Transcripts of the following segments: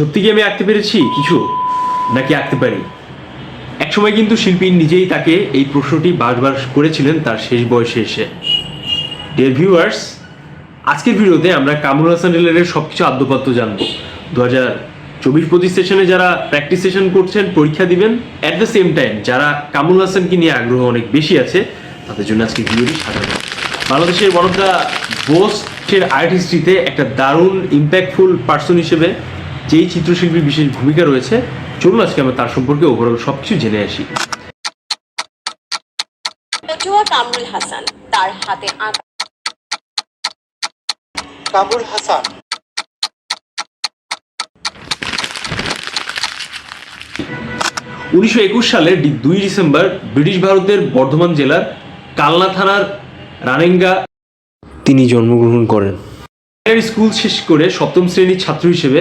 সত্যি কি আমি আঁকতে পেরেছি? কিছু? নাকি আঁকতে পারি? একসময় কিন্তু শিল্পী নিজেই তাকে এই প্রশ্নটি বারবার করেছিলেন তার শেষ বয়সে এসে। ডিয়ার ভিউয়ার্স আজকের ভিডিওতে আমরা কামরুল হাসান রেলের সব কিছু আদ্যপাত্য জানব। দু হাজার চব্বিশ পঁচিশ সেশনে যারা প্র্যাকটিস সেশন করছেন, পরীক্ষা দিবেন। অ্যাট দ্য সেম টাইম যারা কামরুল হাসানকে নিয়ে আগ্রহ অনেক বেশি আছে, তাদের জন্য আজকে ভিডিওটি সাজানো বাংলাদেশের ওয়ান অফ দ্য বোস্টের আর্ট হিস্ট্রিতে একটা দারুণ ইম্প্যাক্টফুল পার্সন হিসেবে যেই চিত্রশিল্পীর বিশেষ ভূমিকা রয়েছে চলুন আজকে আমরা তার সম্পর্কে ওভারঅল সব কিছু জেনে আসি। পটুয়া কামরুল হাসান তার হাতে আঁকা কামরুল হাসান। উনিশশো একুশ সালের দুই ডিসেম্বর ব্রিটিশ ভারতের বর্ধমান জেলার কালনা থানার রানেঙ্গা তিনি জন্মগ্রহণ করেন। স্কুল শেষ করে সপ্তম শ্রেণির ছাত্র হিসেবে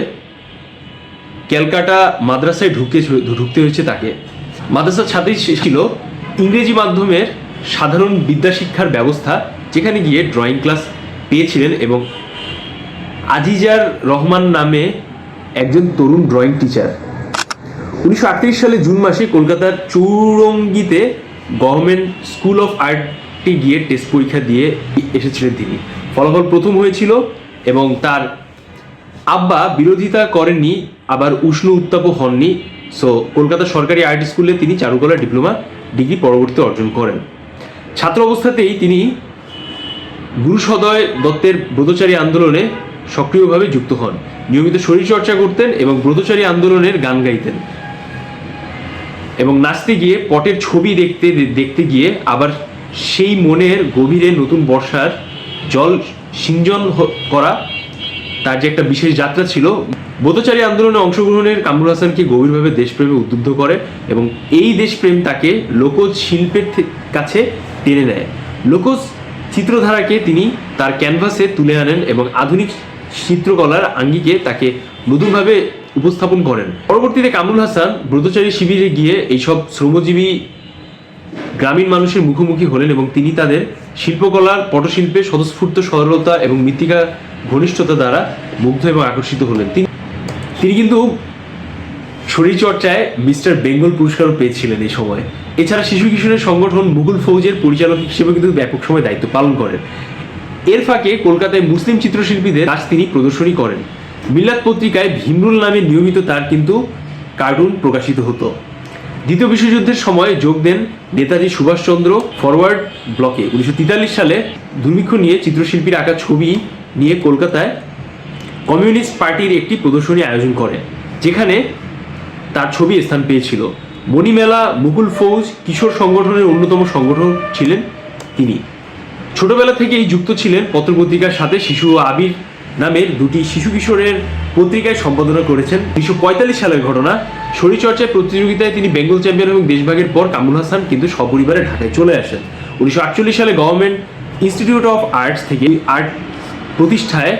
ক্যালকাটা মাদ্রাসায় ঢুকে ঢুকতে হয়েছে তাকে। মাদ্রাসার ছাত্রী ছিল ইংরেজি মাধ্যমের সাধারণ বিদ্যাশিক্ষার ব্যবস্থা, যেখানে গিয়ে ড্রয়িং ক্লাস পেয়েছিলেন এবং আজিজার রহমান নামে একজন তরুণ ড্রয়িং টিচার উনিশশো আটত্রিশ সালে জুন মাসে কলকাতার চৌরঙ্গিতে গভর্নমেন্ট স্কুল অফ আর্টে গিয়ে টেস্ট পরীক্ষা দিয়ে এসেছিলেন তিনি। ফলাফল প্রথম হয়েছিল এবং তার আব্বা বিরোধিতা করেননি আবার উষ্ণ উত্তাপও হননি। সো কলকাতা সরকারি আর্ট স্কুলে তিনি চারুকলা ডিপ্লোমা ডিগ্রি পরবর্তী অর্জন করেন। ছাত্র অবস্থাতেই তিনি গুরুসদয় দত্তের ব্রতচারী আন্দোলনে সক্রিয়ভাবে যুক্ত হন। নিয়মিত শরীরচর্চা করতেন এবং ব্রতচারী আন্দোলনের গান গাইতেন। এবং নাচতে গিয়ে, পটের ছবি দেখতে দেখতে গিয়ে আবার সেই মনের গভীরে নতুন বর্ষার জল সিঞ্জন করা তার যে একটা বিশেষ যাত্রা ছিল ব্রতচারী আন্দোলনে অংশগ্রহণের কামরুল হাসানকে গভীরভাবে দেশপ্রেমে উদ্বুদ্ধ করে এবং এই দেশপ্রেম তাকে লোকজ শিল্পের কাছে টেনে নেয়। লোকজ চিত্রধারাকে তিনি তার ক্যানভাসে তুলে আনেন এবং আধুনিক চিত্রকলার আঙ্গিকে তাকে নতুনভাবে উপস্থাপন করেন। পরবর্তীতে কামরুল হাসান ব্রতচারী শিবিরে গিয়ে এইসব শ্রমজীবী গ্রামীণ মানুষের মুখোমুখি হলেন এবং তিনি তাদের শিল্পকলার, পটশিল্পে স্বতঃস্ফূর্ত সরলতা এবং মৃত্তিকা ঘনিষ্ঠতা দ্বারা মুগ্ধ এবং আকর্ষিত হলেন। তিনি তিনি কিন্তু শরীরচর্চায় মিস্টার বেঙ্গল পুরস্কারও পেয়েছিলেন এই সময়। এছাড়া শিশু কিশোরের সংগঠন মুঘল ফৌজের পরিচালক হিসেবে কিন্তু ব্যাপক সময় দায়িত্ব পালন করেন। এর ফাঁকে কলকাতায় মুসলিম চিত্রশিল্পীদের কাজ তিনি প্রদর্শনী করেন। মিল্লাত পত্রিকায় ভীমরুল নামে নিয়মিত তার কিন্তু কার্টুন প্রকাশিত হতো। দ্বিতীয় বিশ্বযুদ্ধের সময় যোগ দেন নেতাজি সুভাষচন্দ্র ফরওয়ার্ড ব্লকে। উনিশশো সালে দুর্ভিক্ষ নিয়ে চিত্রশিল্পীর আঁকা ছবি নিয়ে কলকাতায় কমিউনিস্ট পার্টির একটি প্রদর্শনী আয়োজন করে, যেখানে তার ছবি স্থান পেয়েছিল। মণিমেলা, মুকুল ফৌজ, কিশোর সংগঠনের অন্যতম সংগঠন ছিলেন তিনি। ছোটবেলা থেকেই যুক্ত ছিলেন পত্রপত্রিকার সাথে শিশু ও আবির নামের দুটি শিশু কিশোরের পত্রিকায় সম্পাদনা করেছেন। উনিশশো পঁয়তাল্লিশ সালের ঘটনা। শরীরচর্চায় প্রতিযোগিতায় তিনি বেঙ্গল চ্যাম্পিয়ন এবং দেশভাগের পর কামরুল হাসান কিন্তু সপরিবারে ঢাকায় চলে আসেন। উনিশশো আটচল্লিশ সালে গভর্নমেন্ট ইনস্টিটিউট অফ আর্টস থেকে আর্ট প্রতিষ্ঠায়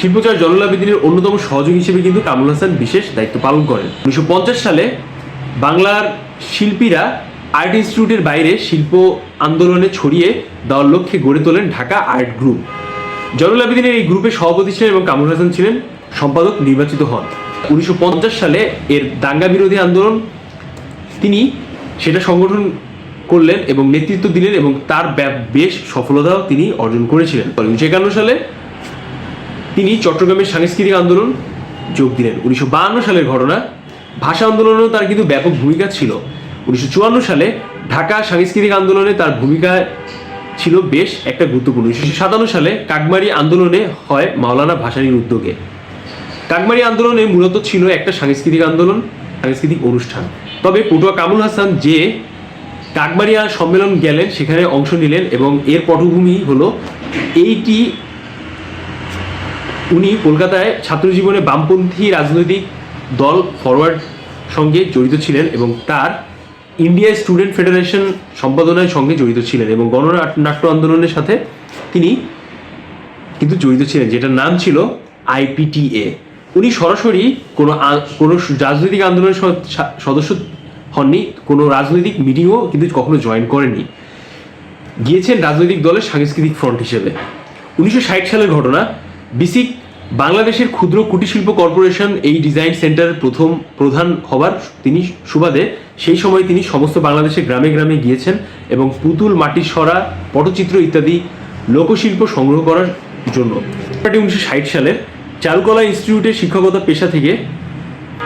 শিল্পচার জলালাবেদিনের অন্যতম সহযোগী হিসেবে কিন্তু কামরুল হাসান বিশেষ দায়িত্ব পালন করেন। উনিশশো পঞ্চাশ সালে বাংলার শিল্পীরা আর্ট ইনস্টিটিউটের বাইরে শিল্প আন্দোলনে ছড়িয়ে দেওয়ার লক্ষ্যে গড়ে তোলেন ঢাকা আর্ট গ্রুপ। জয়নুল আবেদিনের এই গ্রুপে সভাপতি ছিলেন এবং কামরুল হাসান ছিলেন সম্পাদক নির্বাচিত হন। উনিশশো পঞ্চাশ সালে এর দাঙ্গা বিরোধী আন্দোলন তিনি সেটা সংগঠন করলেন এবং নেতৃত্ব দিলেন এবং তার বেশ সফলতাও তিনি অর্জন করেছিলেন। উনিশশো একান্ন সালে তিনি চট্টগ্রামের সাংস্কৃতিক আন্দোলন যোগ দিলেন। উনিশশো সালের ঘটনা, ভাষা আন্দোলনেও তার কিন্তু ব্যাপক ভূমিকা ছিল। উনিশশো চুয়ান্ন সালে ঢাকা সাংস্কৃতিক আন্দোলনে তার ভূমিকা ছিল বেশ একটা গুরুত্বপূর্ণ উনিশশো সাতান্ন সালে কাকমারি আন্দোলনে হয় মাওলানা ভাসানীর উদ্যোগে। কাকমারি আন্দোলনে মূলত ছিল একটা সাংস্কৃতিক আন্দোলন, সাংস্কৃতিক অনুষ্ঠান। তবে পটুয়া কামুল হাসান যে কাকমারিয়া সম্মেলন গেলেন, সেখানে অংশ নিলেন এবং এর পটভূমি হলো এইটি উনি কলকাতায় ছাত্র জীবনে বামপন্থী রাজনৈতিক দল ফরওয়ার্ড সঙ্গে জড়িত ছিলেন এবং তার ইন্ডিয়া স্টুডেন্ট ফেডারেশন সম্পাদনার সঙ্গে জড়িত ছিলেন এবং গণনাট্য আন্দোলনের সাথে তিনি কিন্তু জড়িত ছিলেন, যেটার নাম ছিল আইপিটিএ। উনি সরাসরি কোনো কোনো রাজনৈতিক আন্দোলনের সদস্য হননি, কোনো রাজনৈতিক মিটিংও কিন্তু কখনো জয়েন করেননি। গিয়েছেন রাজনৈতিক দলের সাংস্কৃতিক ফ্রন্ট হিসেবে। উনিশশো ষাট সালের ঘটনা, বিসিক বাংলাদেশের ক্ষুদ্র কুটির শিল্প কর্পোরেশন এই ডিজাইন সেন্টারের প্রথম, প্রধান হবার তিনি সুবাদে সেই সময় তিনি সমস্ত বাংলাদেশের গ্রামে গ্রামে গিয়েছেন এবং পুতুল, মাটি, সরা, পটচিত্র ইত্যাদি লোকশিল্প সংগ্রহ করার জন্য। উনিশশো ষাট সালের চারুকলা ইনস্টিটিউটের শিক্ষকতা পেশা থেকে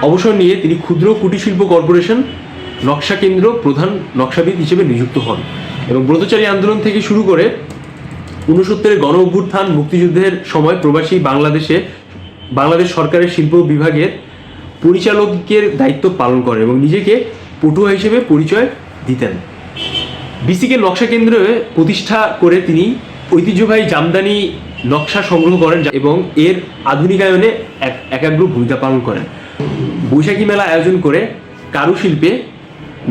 অবসর নিয়ে তিনি ক্ষুদ্র কুটির শিল্প কর্পোরেশন নকশা কেন্দ্র প্রধান নকশাবিদ হিসেবে নিযুক্ত হন এবং ব্রতচারী আন্দোলন থেকে শুরু করে উনসত্তরের গণ অভ্যুত্থান মুক্তিযুদ্ধের সময় প্রবাসী বাংলাদেশে বাংলাদেশ সরকারের শিল্প বিভাগের পরিচালকের দায়িত্ব পালন করেন এবং নিজেকে পটুয়া হিসেবে পরিচয় দিতেন। বিসিকে নকশা কেন্দ্রে প্রতিষ্ঠা করে তিনি ঐতিহ্যবাহী জামদানি নকশা সংগ্রহ করেন এবং এর আধুনিকায়নে এক একাগ্র ভূমিকা পালন করেন। বৈশাখী মেলা আয়োজন করে কারুশিল্পে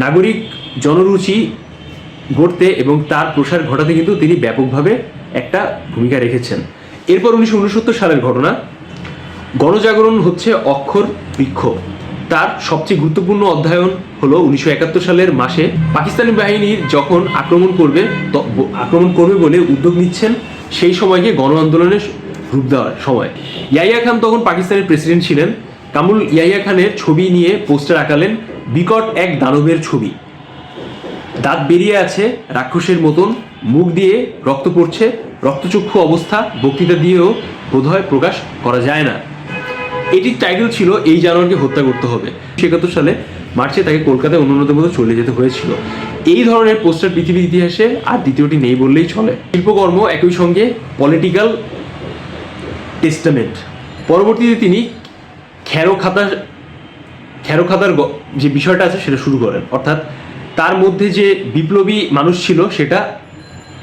নাগরিক জনরুচি গড়তে এবং তার প্রসার ঘটাতে কিন্তু তিনি ব্যাপকভাবে একটা ভূমিকা রেখেছেন। এরপর উনিশশো উনসত্তর সালের ঘটনা, গণজাগরণ হচ্ছে অক্ষর বৃক্ষ তার সবচেয়ে গুরুত্বপূর্ণ অধ্যয়ন হলো উনিশশো একাত্তর সালের মাসে পাকিস্তানি বাহিনীর যখন আক্রমণ করবে আক্রমণ করবে বলে উদ্যোগ নিচ্ছেন, সেই সময়কে গণ আন্দোলনের রূপ দেওয়ার সময়। ইয়াইয়া খান তখন পাকিস্তানের প্রেসিডেন্ট ছিলেন। কামুল ইয়াইয়া খানের ছবি নিয়ে পোস্টার আঁকালেন, বিকট এক দানবের ছবি। দাঁত বেরিয়ে আছে রাক্ষসের মতন, মুখ দিয়ে রক্ত পড়ছে, রক্তচক্ষু অবস্থা বক্তৃতা দিয়েও বোধহয় প্রকাশ করা যায় না। এটির টাইটেল ছিল এই জানোয়ারকে হত্যা করতে হবে। একাত্তর সালে মার্চে তাকে কলকাতায় অনুন্নত মতো চলে যেতে হয়েছিল। এই ধরনের পোস্টার পৃথিবীর ইতিহাসে আর দ্বিতীয়টি নেই বললেই চলে। শিল্পকর্ম একই সঙ্গে পলিটিক্যাল টেস্টামেন্ট পরবর্তীতে তিনি খ্যারো খাতা খ্যারো খাতার যে বিষয়টা আছে সেটা শুরু করেন। অর্থাৎ তার মধ্যে যে বিপ্লবী মানুষ ছিল সেটা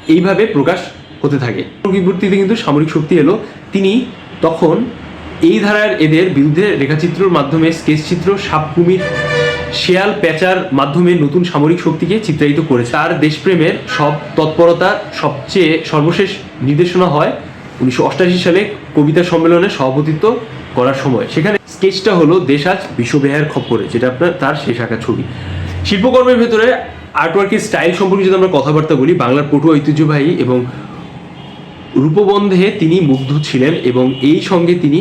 এইভাবে প্রকাশ হতে থাকে। পরবর্তীতে কিন্তু সামরিক শক্তি এলো। তিনি তখন এই ধারার এদের বিরুদ্ধে রেখাচিত্রর মাধ্যমে স্কেচ চিত্র সাপ কুমির শেয়াল প্যাচার মাধ্যমে নতুন সামরিক শক্তিকে চিত্রায়িত করেছে। তার দেশপ্রেমের সব তৎপরতা সবচেয়ে সর্বশেষ নির্দেশনা হয় উনিশশো অষ্টাশি সালে কবিতা সম্মেলনে সভাপতিত্ব করার সময়। সেখানে স্কেচটা হলো দেশ আজ বিশ্ববেহার খপ্পরে, যেটা আপনার তার শেষ আঁকা ছবি। শিল্পকর্মের ভেতরে আর্টওয়ার্কের স্টাইল সম্পর্কে যদি আমরা কথাবার্তা বলি, বাংলার পটুয়া ঐতিহ্যবাহী এবং রূপবন্ধে তিনি মুগ্ধ ছিলেন এবং এই সঙ্গে তিনি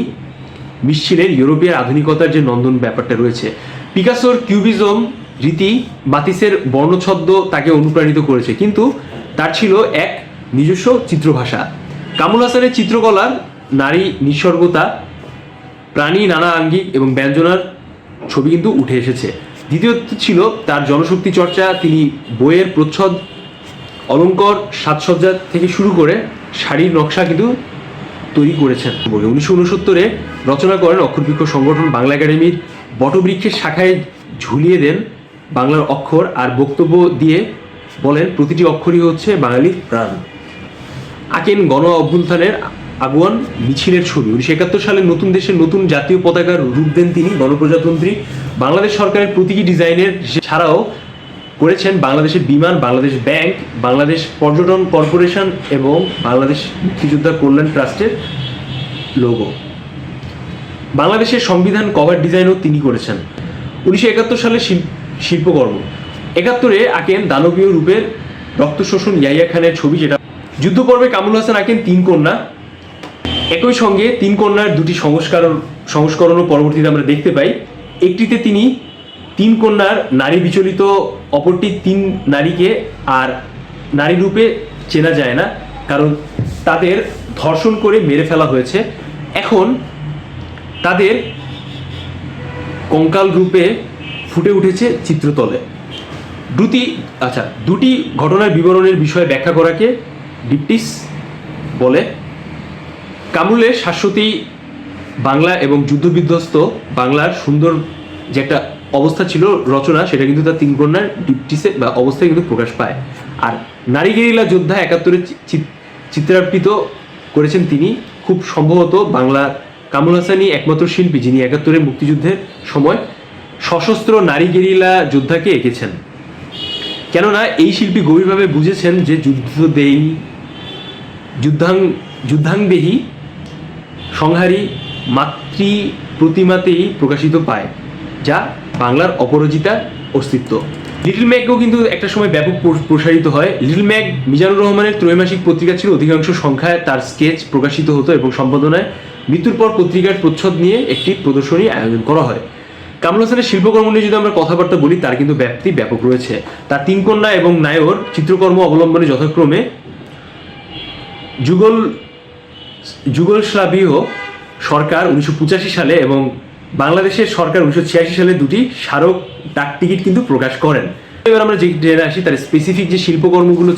মিশছিলেন ইউরোপীয় আধুনিকতার যে নন্দন ব্যাপারটা রয়েছে। পিকাসোর কিউবিজম রীতি বাতিসের বর্ণছদ্ম তাকে অনুপ্রাণিত করেছে। কিন্তু তার ছিল এক নিজস্ব চিত্রভাষা। কামুল হাসানের চিত্রকলার নারী নিঃসর্গতা, প্রাণী নানা আঙ্গিক এবং ব্যঞ্জনার ছবি কিন্তু উঠে এসেছে। দ্বিতীয়ত ছিল তার জনশক্তি চর্চা। তিনি বইয়ের প্রচ্ছদ, অলঙ্কর, সাজসজ্জা থেকে শুরু করে শাড়ির নকশা কিন্তু তৈরি করেছেন। উনিশশো উনসত্তরে রচনা করেন অক্ষরবৃক্ষ সংগঠন বাংলা একাডেমির বটবৃক্ষের শাখায় ঝুলিয়ে দেন বাংলার অক্ষর আর বক্তব্য দিয়ে বলেন, প্রতিটি অক্ষরই হচ্ছে বাঙালির প্রাণ। আঁকেন গণ অভ্যুত্থানের আগুয়ান মিছিলের ছবি। উনিশশো একাত্তর সালে নতুন দেশের নতুন জাতীয় পতাকার রূপ দেন তিনি গণপ্রজাতন্ত্রী। বাংলাদেশ সরকারের প্রতীকী ডিজাইনের ছাড়াও করেছেন বাংলাদেশের বিমান, বাংলাদেশ ব্যাংক, বাংলাদেশ পর্যটন কর্পোরেশন এবং বাংলাদেশ মুক্তিযোদ্ধা কল্যাণ ট্রাস্টের লোগো। বাংলাদেশের সংবিধান কভার ডিজাইনও তিনি করেছেন। উনিশশো একাত্তর সালে শিল- শিল্পকর্ম। একাত্তরে আঁকেন দানবীয় রূপের রক্ত শোষণ ইয়াইয়া খানের ছবি যেটা যুদ্ধপর্বে কামুল হাসান আঁকেন তিন কন্যা। একই সঙ্গে তিন কন্যার দুটি সংস্কার, সংস্করণও পরবর্তীতে আমরা দেখতে পাই। একটিতে তিনি তিন কন্যার নারী বিচলিত অপরটি তিন নারীকে আর নারী রূপে চেনা যায় না, কারণ তাদের ধর্ষণ করে মেরে ফেলা হয়েছে। এখন তাদের কঙ্কাল রূপে ফুটে উঠেছে চিত্রতলে। দুটি আচ্ছা দুটি ঘটনার বিবরণের বিষয়ে ব্যাখ্যা করাকে ডিপটিস বলে। কামরুলের শাশ্বতী বাংলা এবং যুদ্ধবিধ্বস্ত বাংলার সুন্দর যে একটা অবস্থা ছিল রচনা, সেটা কিন্তু তার তিন কন্যার ডিপটিসে বা অবস্থায় কিন্তু প্রকাশ পায়। আর নারী গেরিলা যোদ্ধা একাত্তরে চিত্রার্পিত করেছেন তিনি। খুব সম্ভবত বাংলার কামরুল হাসানই একমাত্র শিল্পী যিনি একাত্তরের মুক্তিযুদ্ধের সময় সশস্ত্র নারী গেরিলা যোদ্ধাকে এঁকেছেন। কেননা এই শিল্পী গভীরভাবে বুঝেছেন যে যুদ্ধদেহী, যুদ্ধাং যুদ্ধাংদেহী সংহারী মাতৃ প্রতিমাতেই প্রকাশিত পায়, যা বাংলার অপরাজিতা অস্তিত্ব। লিটল ম্যাগও কিন্তু একটা সময় ব্যাপক প্র- প্রসারিত হয়। লিটল ম্যাগ মিজানুর রহমানের ত্রৈমাসিক পত্রিকা ছিল, অধিকাংশ সংখ্যায় তার স্কেচ প্রকাশিত হতো এবং সম্পাদনায় মৃত্যুর পর পত্রিকার প্রচ্ছদ নিয়ে একটি প্রদর্শনী আয়োজন করা হয়। কামরুল হাসানের শিল্পকর্ম নিয়ে যদি আমরা কথাবার্তা বলি, তার কিন্তু ব্যাপ্তি ব্যাপক রয়েছে। তার তিন কন্যা এবং নায়র চিত্রকর্ম অবলম্বনে যথাক্রমে যুগল যুগলস্লাবীয় সরকার উনিশশো পঁচাশি সালে এবং বাংলাদেশের সরকার উনিশশো ছিয়াশি সালে দুটি স্মারক ডাক টিকিট কিন্তু প্রকাশ করেন। এবার আমরা যে জেনে আসি, তার স্পেসিফিক যে শিল্পকর্মগুলো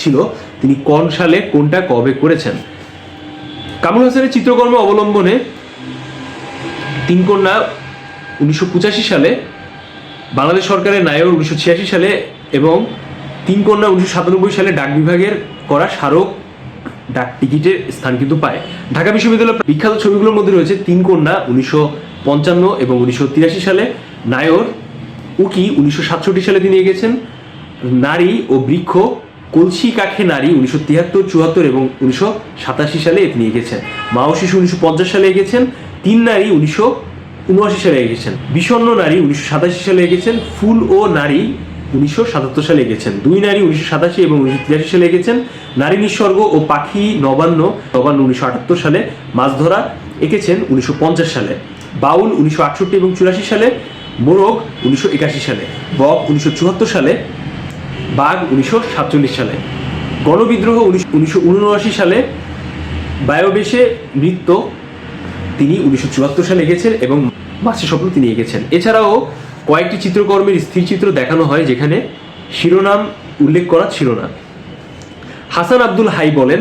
ছিল তিনি কোন সালে কোনটা কবে করেছেন? কামরুল হাসানের চিত্রকর্ম অবলম্বনে তিন কন্যা উনিশশো পঁচাশি সালে, বাংলাদেশ সরকারের নায়ক উনিশশো ছিয়াশি সালে এবং তিন কন্যা উনিশশো সাতানব্বই সালে ডাক বিভাগের করা স্মারক ডাক টিকিটের স্থান কিন্তু পায়। ঢাকা বিশ্ববিদ্যালয়ের বিখ্যাত ছবিগুলোর মধ্যে রয়েছে তিন কন্যা উনিশশো পঞ্চান্ন এবং উনিশশো তিরাশি সালে নায়র উকি উনিশশো সাতষট্টি সালে তিনি এঁকেছেন নারী ও বৃক্ষ, কলসি কাঠে নারী উনিশশো তিয়াত্তর, চুয়াত্তর এবং উনিশশো সাতাশি সালে তিনি এঁকেছেন মা ও শিশু উনিশশো পঞ্চাশ সালে এঁকেছেন তিন নারী উনিশশো উনআশি সালে এঁকেছেন বিষণ্ণ নারী উনিশশো সাতাশি সালে এঁকেছেন ফুল ও নারী উনিশশো সাতাত্তর সালে এঁকেছেন দুই নারী উনিশশো সাতাশি এবং উনিশশো তিরাশি সালে এঁকেছেন নারী নিঃস্বর্গ ও পাখি নবান্ন নবান্ন উনিশশো আটাত্তর সালে মাছ ধরা এঁকেছেন উনিশশো পঞ্চাশ সালে। বাউল উনিশশো আটষট্টি এবং চুরাশি সালে, মোরগ উনিশশো একাশি সালে, বক উনিশশো চুয়াত্তর সালে, বাঘ উনিশশো সাতচল্লিশ সালে। গণবিদ্রোহ উনিশশো উনআশি সালে, বায়োবেশে নৃত্য তিনি উনিশশো চুয়াত্তর সালে এঁকেছেন এবং মাছের স্বপ্ন তিনি এঁকেছেন। এছাড়াও কয়েকটি চিত্রকর্মের স্থির চিত্র দেখানো হয় যেখানে শিরোনাম উল্লেখ করা ছিল না। হাসান আব্দুল হাই বলেন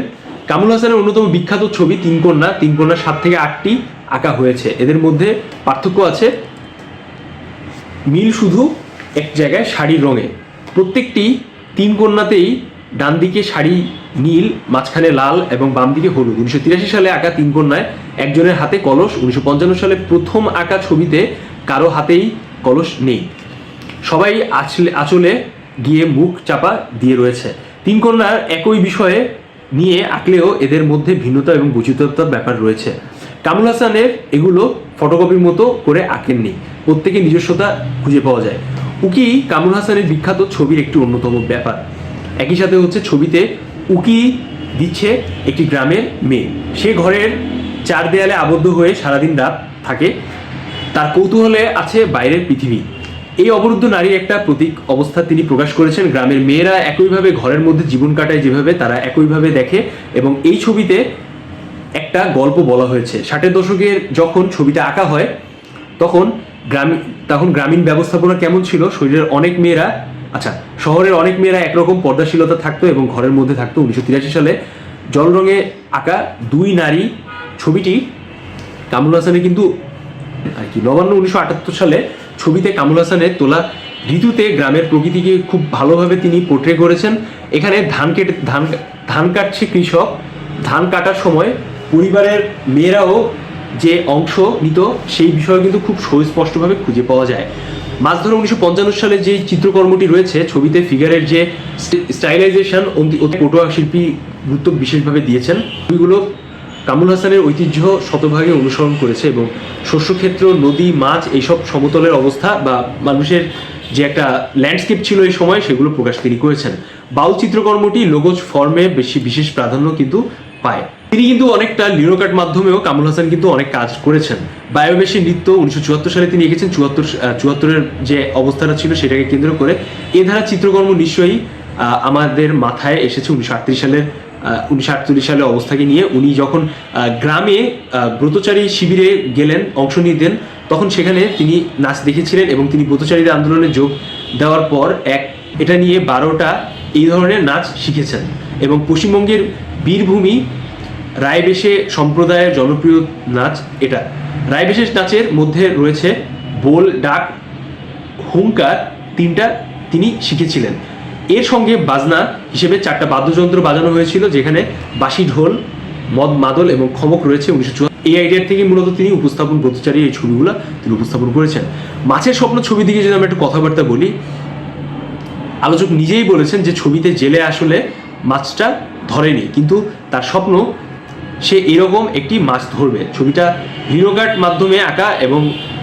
কামুল হাসানের অন্যতম বিখ্যাত ছবি তিন কন্যা তিন কন্যা সাত থেকে আটটি আঁকা হয়েছে। এদের মধ্যে পার্থক্য আছে। মিল শুধু এক জায়গায় শাড়ির রঙে। প্রত্যেকটি তিন কন্যাতেই ডান দিকে শাড়ি নীল, মাঝখানে লাল এবং বাম দিকে হলুদ। উনিশশো তিরাশি সালে আঁকা তিন কন্যায় একজনের হাতে কলস। উনিশশো পঞ্চান্ন সালে প্রথম আঁকা ছবিতে কারও হাতেই কলস নেই। সবাই আছলে আঁচলে গিয়ে মুখ চাপা দিয়ে রয়েছে। তিন কন্যার একই বিষয়ে নিয়ে আঁকলেও এদের মধ্যে ভিন্নতা এবং বৈচিত্রতার ব্যাপার রয়েছে। কামুল হাসানের এগুলো ফটোকপির মতো করে আঁকেননি। প্রত্যেকে নিজস্বতা খুঁজে পাওয়া যায়। উকি কামুল হাসানের বিখ্যাত ছবির একটি অন্যতম ব্যাপার। একই সাথে হচ্ছে ছবিতে উকি দিচ্ছে একটি গ্রামের মেয়ে। সে ঘরের চার দেয়ালে আবদ্ধ হয়ে সারাদিন রাত থাকে। তার কৌতূহলে আছে বাইরের পৃথিবী। এই অবরুদ্ধ নারীর একটা প্রতীক অবস্থা তিনি প্রকাশ করেছেন। গ্রামের মেয়েরা একইভাবে ঘরের মধ্যে জীবন কাটায় যেভাবে তারা একইভাবে দেখে এবং এই ছবিতে একটা গল্প বলা হয়েছে। ষাটের দশকের যখন ছবিটা আঁকা হয়, তখন গ্রামীণ তখন গ্রামীণ ব্যবস্থাপনা কেমন ছিল? শরীরের অনেক মেয়েরা আচ্ছা শহরের অনেক মেয়েরা একরকম পর্দাশীলতা থাকতো এবং ঘরের মধ্যে থাকতো। উনিশশো তিরাশি সালে জল রঙে আঁকা দুই নারী ছবিটি কামরুল হাসানের কিন্তু আর কি, নবান্ন উনিশশো আটাত্তর সালে ছবিতে কামরুল হাসানের তোলা ঋতুতে গ্রামের প্রকৃতিকে খুব ভালোভাবে তিনি পোট্রে করেছেন। এখানে ধান কেটে ধান ধান কাটছে কৃষক। ধান কাটার সময় পরিবারের মেয়েরাও যে অংশ নিত, সেই বিষয়ে কিন্তু খুব সুস্পষ্টভাবে খুঁজে পাওয়া যায়। মাছ ধরা উনিশশো পঞ্চান্ন সালে যে চিত্রকর্মটি রয়েছে, ছবিতে ফিগারের যে স্টাইলাইজেশন অতি পটুয়া শিল্পী গুরুত্ব বিশেষভাবে দিয়েছেন। ছবিগুলো কামুল হাসানের ঐতিহ্য শতভাগে অনুসরণ করেছে এবং শস্যক্ষেত্র, নদী, মাছ এইসব সমতলের অবস্থা বা মানুষের যে একটা ল্যান্ডস্কেপ ছিল এই সময়, সেগুলো প্রকাশ তিনি করেছেন। বাউল চিত্রকর্মটি লোগোজ ফর্মে বেশি, বিশেষ প্রাধান্য কিন্তু পায়। তিনি কিন্তু অনেকটা লিরোকাট মাধ্যমেও কামুল হাসান কিন্তু অনেক কাজ করেছেন। বায়োবেশী নৃত্য উনিশশো চুয়াত্তর সালে তিনি এঁকেছেন। চুয়াত্তর চুয়াত্তরের যে অবস্থাটা ছিল সেটাকে কেন্দ্র করে এ ধারা চিত্রকর্ম নিশ্চয়ই আমাদের মাথায় এসেছে উনিশশো আটত্রিশ সালের উনিশশো আটচল্লিশ সালের অবস্থাকে নিয়ে। উনি যখন গ্রামে ব্রতচারী শিবিরে গেলেন, অংশ নিতেন, তখন সেখানে তিনি নাচ দেখেছিলেন এবং তিনি ব্রতচারীদের আন্দোলনে যোগ দেওয়ার পর এক, এটা নিয়ে বারোটা এই ধরনের নাচ শিখেছেন। এবং পশ্চিমবঙ্গের বীরভূমি রায়বেশে সম্প্রদায়ের জনপ্রিয় নাচ এটা। রায়বেশের নাচের মধ্যে রয়েছে বোল, ডাক হুঙ্কার তিনটা তিনি শিখেছিলেন। এর সঙ্গে বাজনা হিসেবে চারটা বাদ্যযন্ত্র বাজানো হয়েছিল, যেখানে বাঁশি ঢোল, মদ মাদল এবং খমক রয়েছে উনিশশো চুয়াত্তর এই আইডিয়ার থেকে মূলত তিনি উপস্থাপন করতে ব্রতচারী এই ছবিগুলো তিনি উপস্থাপন করেছেন। মাছের স্বপ্ন ছবি দিকে যদি আমরা একটু কথাবার্তা বলি, আলোচক নিজেই বলেছেন যে ছবিতে জেলে আসলে মাছটা ধরেনি, কিন্তু তার স্বপ্ন সে এরকম একটি মাছ ধরবে। ছবিটা হিরোগাট মাধ্যমে আঁকা এবং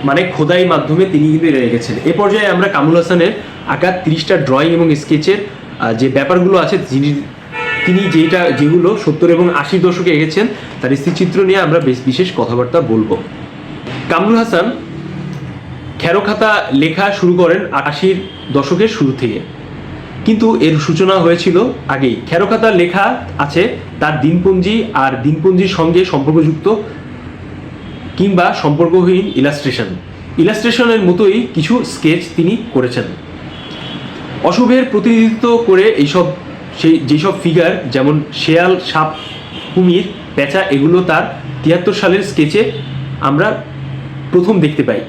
মানে খোদাই মাধ্যমে তিনি কিন্তু রেখেছেন। এ পর্যায়ে আমরা কামুল হাসানের আঁকা তিরিশটা ড্রয়িং এবং স্কেচের যে ব্যাপারগুলো আছে, যিনি তিনি যেটা যেগুলো সত্তর এবং আশির দশকে এগেছেন তার স্থিরচিত্র নিয়ে আমরা বেশ বিশেষ কথাবার্তা বলব। কামরুল হাসান খেরোখাতা লেখা শুরু করেন আশির দশকের শুরু থেকে। কিন্তু এর সূচনা হয়েছিল আগেই। খেরোখাতা লেখা আছে, তার দিনপঞ্জি আর দিনপঞ্জির সঙ্গে সম্পর্কযুক্ত কিংবা সম্পর্কহীন ইলাস্ট্রেশন ইলাস্ট্রেশনের মতোই কিছু স্কেচ তিনি করেছেন। অশুভের প্রতিনিধিত্ব করে এইসব, সেই, যেসব ফিগার যেমন শেয়াল, সাপ, কুমির, পেঁচা, এগুলো তার তিয়াত্তর সালের স্কেচে আমরা প্রথম দেখতে পাই।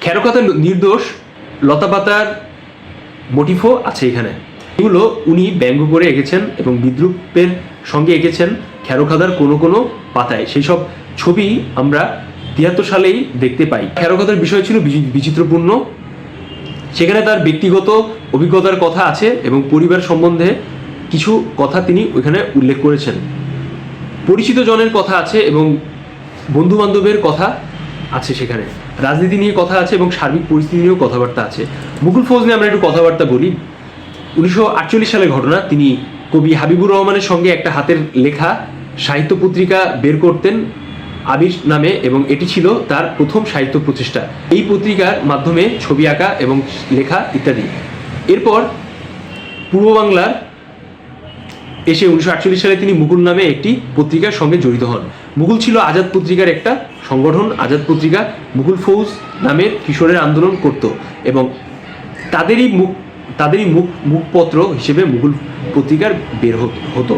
খেরোকাতা নির্দোষ, লতাপাতার মোটিফও আছে এখানে। এগুলো উনি ব্যঙ্গ করে এঁকেছেন এবং বিদ্রুপের সঙ্গে এঁকেছেন খেরোখাদার কোনো কোনো পাতায়। সেই সব ছবি আমরা তিয়াত্তর সালেই দেখতে পাই। খেরোখাদার বিষয় ছিল বিচিত্রপূর্ণ। সেখানে তার ব্যক্তিগত অভিজ্ঞতার কথা আছে এবং পরিবার সম্বন্ধে কিছু কথা তিনি ওইখানে উল্লেখ করেছেন। পরিচিত জনের কথা আছে এবং বন্ধু বান্ধবের কথা আছে সেখানে। রাজনীতি নিয়ে কথা আছে এবং সার্বিক পরিস্থিতি নিয়েও কথাবার্তা আছে। মুকুল ফৌজ নিয়ে আমরা একটু কথাবার্তা বলি। উনিশশো আটচল্লিশ সালের ঘটনা, তিনি কবি হাবিবুর রহমানের সঙ্গে একটা হাতের লেখা, সাহিত্য পত্রিকা বের করতেন আবির নামে এবং এটি ছিল তার প্রথম সাহিত্য প্রচেষ্টা এই পত্রিকার মাধ্যমে ছবি আঁকা এবং লেখা ইত্যাদি। এরপর পূর্ব বাংলার এসে উনিশশো আটচল্লিশ সালে তিনি মুকুল নামে একটি পত্রিকার সঙ্গে জড়িত হন। মুকুল ছিল আজাদ পত্রিকার একটা সংগঠন আজাদ পত্রিকা মুকুল ফৌজ নামের কিশোরের আন্দোলন করত এবং তাদেরই মুখ তাদেরই মুখ, মুখপত্র হিসেবে মুকুল পত্রিকার বের হত-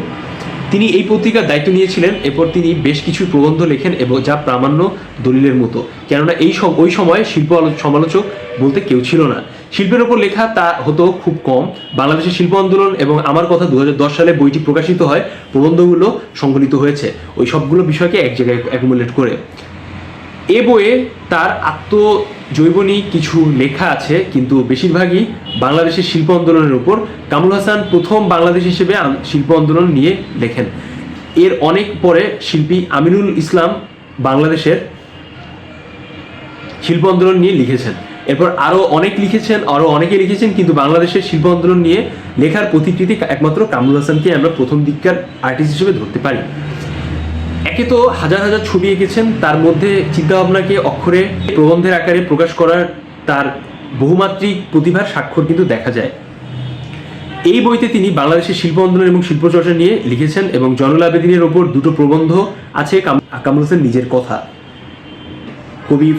তিনি এই পত্রিকার দায়িত্ব নিয়েছিলেন, এরপর তিনি বেশ কিছু প্রবন্ধ লেখেন এবং যা প্রামাণ্য দলিলের মতো। কেননা এই ওই সময় শিল্প সমালোচক বলতে কেউ ছিল না। শিল্পের ওপর লেখা তা হতো খুব কম। বাংলাদেশের শিল্প আন্দোলন এবং আমার কথা দু হাজার দশ সালে বইটি প্রকাশিত হয়, প্রবন্ধগুলো সংকলিত হয়েছে। ওই সবগুলো বিষয়কে এক জায়গায় অ্যাকুমুলেট করে। এ বইয়ে তার আত্মজৈবনী কিছু লেখা আছে, কিন্তু বেশিরভাগই বাংলাদেশের শিল্প আন্দোলনের উপর। কামরুল হাসান প্রথম বাংলাদেশ হিসেবে শিল্প আন্দোলন নিয়ে লেখেন। এর অনেক পরে শিল্পী আমিনুল ইসলাম বাংলাদেশের শিল্প আন্দোলন নিয়ে লিখেছেন। এরপর আরও অনেক লিখেছেন, আরও অনেকে লিখেছেন, কিন্তু বাংলাদেশের শিল্প আন্দোলন নিয়ে লেখার প্রতিকৃতি একমাত্র কামরুল হাসানকে আমরা প্রথম দিককার আর্টিস্ট হিসেবে ধরতে পারি। একে তো হাজার হাজার ছবি এঁকেছেন, তার মধ্যে চিন্তাভাবনাকে অক্ষরে প্রবন্ধের আকারে প্রকাশ করার তার বহুমাত্রিক প্রতিভার স্বাক্ষর কিন্তু দেখা যায়। এই বইতে তিনি বাংলাদেশের শিল্প আন্দোলন এবং শিল্পচর্চা নিয়ে লিখেছেন এবং জয়নুল আবেদিনের ওপর দুটো প্রবন্ধ আছে কামরুল হোসেন নিজের কথা। কবি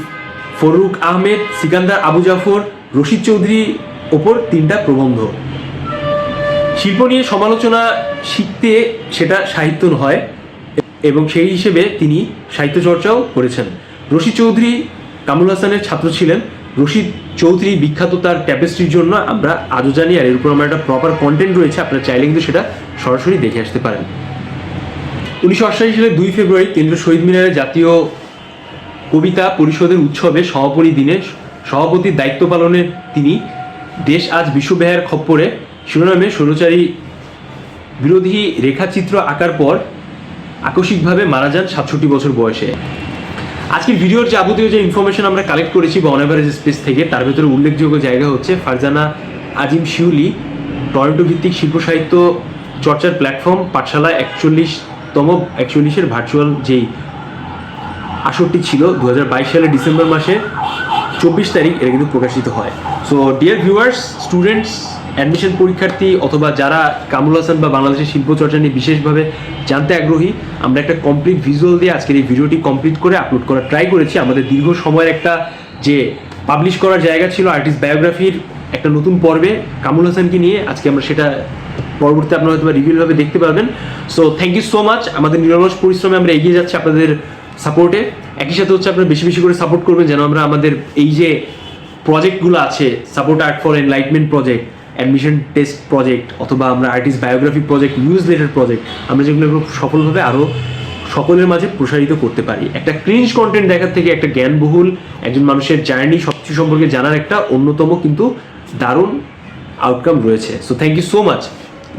ফরুক আহমেদ, সিকান্দার আবু জাফর, রশিদ চৌধুরী ওপর তিনটা প্রবন্ধ। শিল্প নিয়ে সমালোচনা শিখতে সেটা সাহিত্য হয় এবং সেই হিসেবে তিনি সাহিত্য চর্চাও করেছেন। রশিদ চৌধুরী কামরুল হাসানের ছাত্র ছিলেন। রশিদ চৌধুরী বিখ্যাত তার ট্যাপেস্ট্রির জন্য আমরা আজও জানি, আর এর উপর আমার একটা প্রপার কন্টেন্ট রয়েছে, আপনারা চাইলে কিন্তু সেটা সরাসরি দেখে আসতে পারেন। উনিশশো অষ্টাশি সালের দুই ফেব্রুয়ারি কেন্দ্রীয় শহীদ মিনারে জাতীয় কবিতা পরিষদের উৎসবে সভাপতি দিনে সভাপতির দায়িত্ব পালনে তিনি দেশ আজ বিশ্বব্যাহের খপ্পরে। শিরোনামে স্বৈরচারী বিরোধী রেখাচিত্র আঁকার পর আকস্মিকভাবে মারা যান সাতষট্টি বছর বয়সে। আজকের ভিডিওর যাবতীয় যে ইনফরমেশন আমরা কালেক্ট করেছি বা অন স্পেস থেকে, তার ভেতরে উল্লেখযোগ্য জায়গা হচ্ছে ফারজানা আজিম শিউলি, টরন্টো ভিত্তিক শিল্প সাহিত্য চর্চার প্ল্যাটফর্ম পাঠশালা একচল্লিশতম, একচল্লিশের ভার্চুয়াল যেই আসরটি ছিল দু হাজার বাইশ সালের ডিসেম্বর মাসে, চব্বিশ তারিখ, এটা কিন্তু প্রকাশিত হয়। So dear viewers students admission পরীক্ষার্থী অথবা যারা কামরুল হাসান বা বাংলাদেশের শিল্প চর্চা নিয়ে বিশেষভাবে জানতে আগ্রহী, আমরা একটা কমপ্লিট ভিজুয়াল দিয়ে আজকের এই ভিডিওটি কমপ্লিট করে আপলোড করার ট্রাই করেছি। আমাদের দীর্ঘ সময়ের একটা যে পাবলিশ করার জায়গা ছিল আর্টিস্ট বায়োগ্রাফির একটা নতুন পর্বে কামরুল হাসানকে নিয়ে, আজকে আমরা সেটা পরবর্তীতে আপনারা হয়তো রিভিউভাবে দেখতে পারবেন। So thank you so much আমাদের নিরলস পরিশ্রমে আমরা এগিয়ে যাচ্ছি আপনাদের সাপোর্টে একই সাথে হচ্ছে আপনারা বেশি বেশি করে সাপোর্ট করবেন যেন আমরা আমাদের এই যে প্রজেক্টগুলো আছে support art for enlightenment project admission test project অথবা আমরা artist biography project newsletter project আমরা যেগুলো সফলভাবে আরও সকলের মাঝে প্রসারিত করতে পারি। একটা ক্রিঞ্জ কন্টেন্ট দেখার থেকে একটা জ্ঞানবহুল, একজন মানুষের জার্নি সব কিছু সম্পর্কে জানার একটা অন্যতম কিন্তু দারুণ আউটকাম রয়েছে। So thank you so much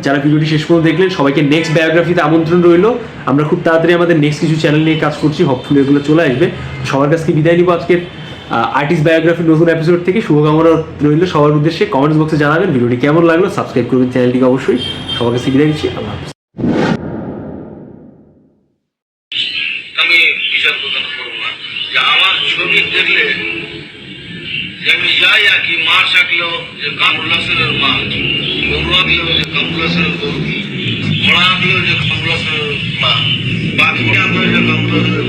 যারা ভিডিওটি শেষ পর্যন্ত দেখলেন, সবাইকে নেক্সট বায়োগ্রাফিতে আমন্ত্রণ রইল। আমরা খুব তাড়াতাড়ি আমাদের নেক্সট কিছু চ্যানেল নিয়ে কাজ করছি। হপফুলি এগুলো চলে আসবে। সবার কাছ থেকে বিদায় নিব আজকের। আর্টিস্ট বায়োগ্রাফির নতুন এপিসোড থেকে শুভকামনা রইল। সবার উদ্দেশ্যে কমেন্টস বক্সে জানাবেন। ভিডিওটি কেমন লাগল সাবস্ক্রাইব করবেন চ্যানেলটিকে অবশ্যই। সবার কাছে বিদায় দিচ্ছি আল্লাহ হাফিজ। যাই মা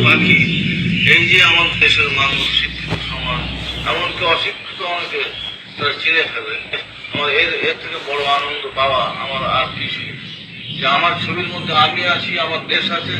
পাখি এই যে আমার দেশের মানুষ এমনকি অশিক্ষিত অনেকে তারা চিনে ফেলে আমার এর এর থেকে বড় আনন্দ পাওয়া আমার আর কিছু যে আমার ছবির মধ্যে আমি আছি, আমার দেশ আছে।